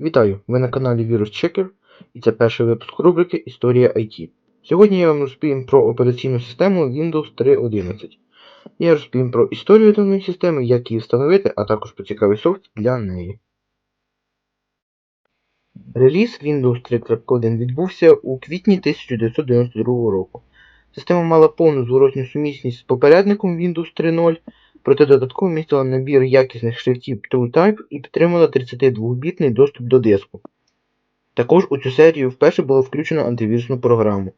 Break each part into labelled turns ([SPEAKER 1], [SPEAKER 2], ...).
[SPEAKER 1] Вітаю! Ви на каналі Virus Checker і це перший випуск рубрики Історія IT. Сьогодні я вам розповім про операційну систему Windows 3.11. Я розповім про історію даної системи, як її встановити, а також про цікавий софт для неї. Реліз Windows 3.1 відбувся у квітні 1992 року. Система мала повну зворотню сумісність з попередником Windows 3.0, проте додатково містила набір якісних шрифтів TrueType і підтримувала 32-бітний доступ до диску. Також у цю серію вперше було включено антивірусну програму.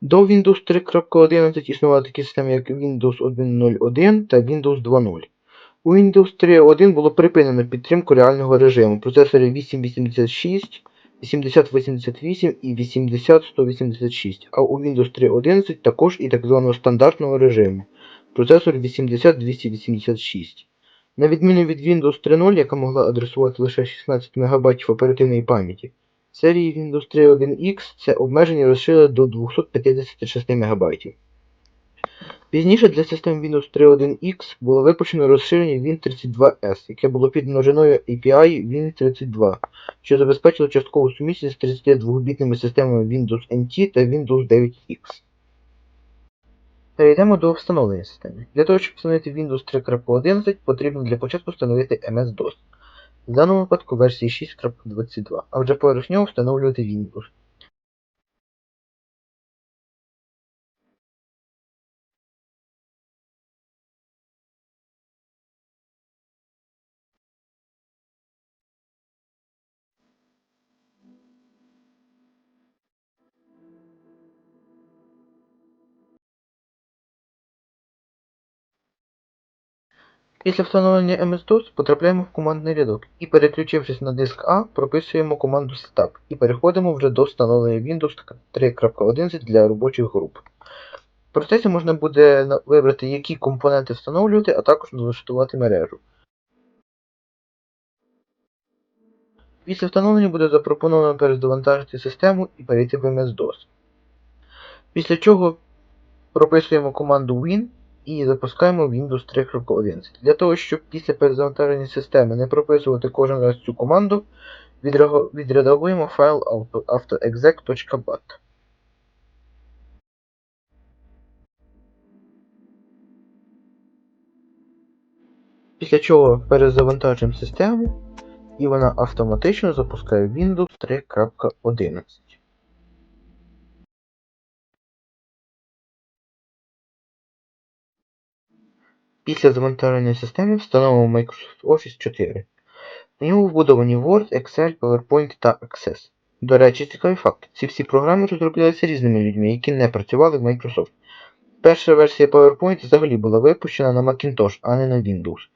[SPEAKER 1] До Windows 3.11 існували такі системи, як Windows 1.0.1 та Windows 2.0. У Windows 3.1 було припинено підтримку реального режиму процесори 886, 8088 і 80186, а у Windows 3.11 також і так званого стандартного режиму процесор 80286. На відміну від Windows 3.0, яка могла адресувати лише 16 МБ оперативної пам'яті, серії Windows 3.1X це обмеження розширили до 256 МБ. Пізніше для систем Windows 3.1X було випущено розширення Win32S, яке було підмноженою API Win32, що забезпечило часткову сумісність з 32-бітними системами Windows NT та Windows 9X. Перейдемо до встановлення системи. Для того, щоб встановити Windows 3.11, потрібно для початку встановити MS-DOS. В даному випадку версії 6.22, а вже поверх нього встановлювати Windows. Після встановлення MS-DOS потрапляємо в командний рядок і, переключившись на диск А, прописуємо команду Setup і переходимо вже до встановлення Windows 3.11 для робочих груп. В процесі можна буде вибрати, які компоненти встановлювати, а також налаштувати мережу. Після встановлення буде запропоновано перезавантажити систему і перейти в MS-DOS. Після чого прописуємо команду Win і запускаємо Windows 3.11. Для того, щоб після перезавантаження системи не прописувати кожен раз цю команду, відредагуємо файл auto- autoexec.bat. Після чого перезавантажуємо систему, і вона автоматично запускає Windows 3.11. Після завантаження системи встановимо Microsoft Office 4. На ньому вбудовані Word, Excel, PowerPoint та Access. До речі, цікавий факт. Ці всі програми розроблялися різними людьми, які не працювали в Microsoft. Перша версія PowerPoint взагалі була випущена на Macintosh, а не на Windows.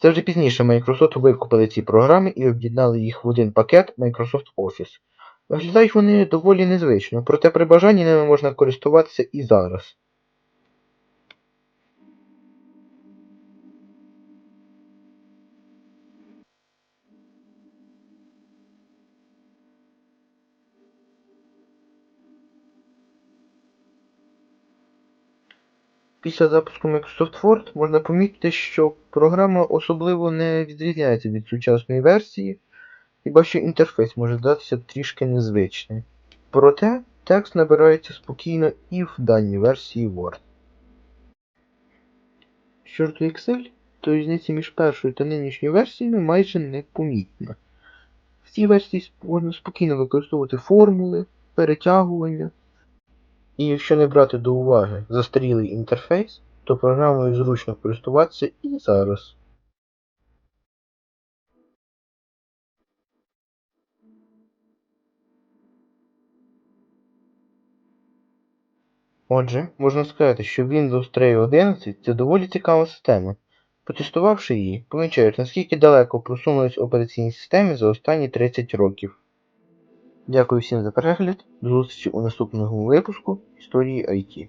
[SPEAKER 1] Це вже пізніше Microsoft викупили ці програми і об'єднали їх в один пакет Microsoft Office. Виглядають вони доволі незвично, проте при бажанні ними можна користуватися і зараз. Після запуску Microsoft Word можна помітити, що програма особливо не відрізняється від сучасної версії, хіба що інтерфейс може здатися трішки незвичним. Проте текст набирається спокійно і в даній версії Word. Що ж Excel, то різниця між першою та нинішньою версіями майже непомітна. В цій версії можна спокійно використовувати формули, перетягування. І якщо не брати до уваги застарілий інтерфейс, то програмою зручно користуватися і зараз. Отже, можна сказати, що Windows 3.11 це доволі цікава система. Потестувавши її, помічаєш, наскільки далеко просунулись операційні системи за останні 30 років. Дякую всім за перегляд. До зустрічі у наступному випуску Історії IT.